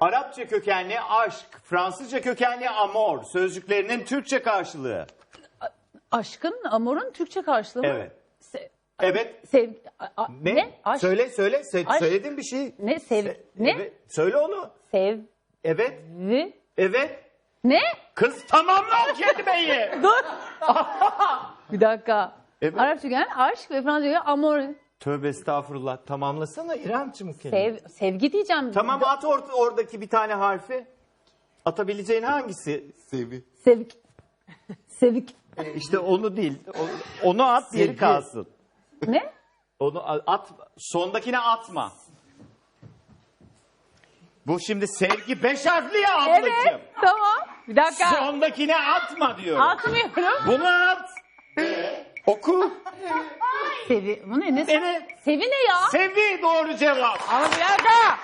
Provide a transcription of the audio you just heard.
Arapça kökenli aşk, Fransızca kökenli amor sözcüklerinin Türkçe karşılığı. Aşkın, amorun Türkçe karşılığı mı? Evet. Se- Evet. sev, a- a- Ne? Aşk. Söyle söyle. Sö- Aşk. Söyledin bir şey. Ne? Sev, Se- ne? Evet. Söyle onu. Sev, Evet. vi- Evet. ne? Kız tamamla o kelimeyi. Dur. bir dakika. Evet. Arapça kökenli aşk ve Fransızca kökenli amor. Tövbe estağfurullah. Tamamlasana İremciğim kelimeyi. Sev, sevgi diyeceğim. Tamam at or- oradaki bir tane harfi. Atabileceğin hangisi? Sevi. Sevk. Sevk. İşte onu değil. O- Onu at diğeri Sevgi. kalsın. Ne? Onu a- at. Sondakine atma. Bu şimdi sevgi beş harfli ya ablacığım. Evet. Tamam. Bir dakika. Sondakine atma diyorum. Atmıyorum. Bunu at. Oku. Sevi. Bu ne? Ne? Evet. Sevi ne ya? Sevi doğru cevap. Ama bir dakika.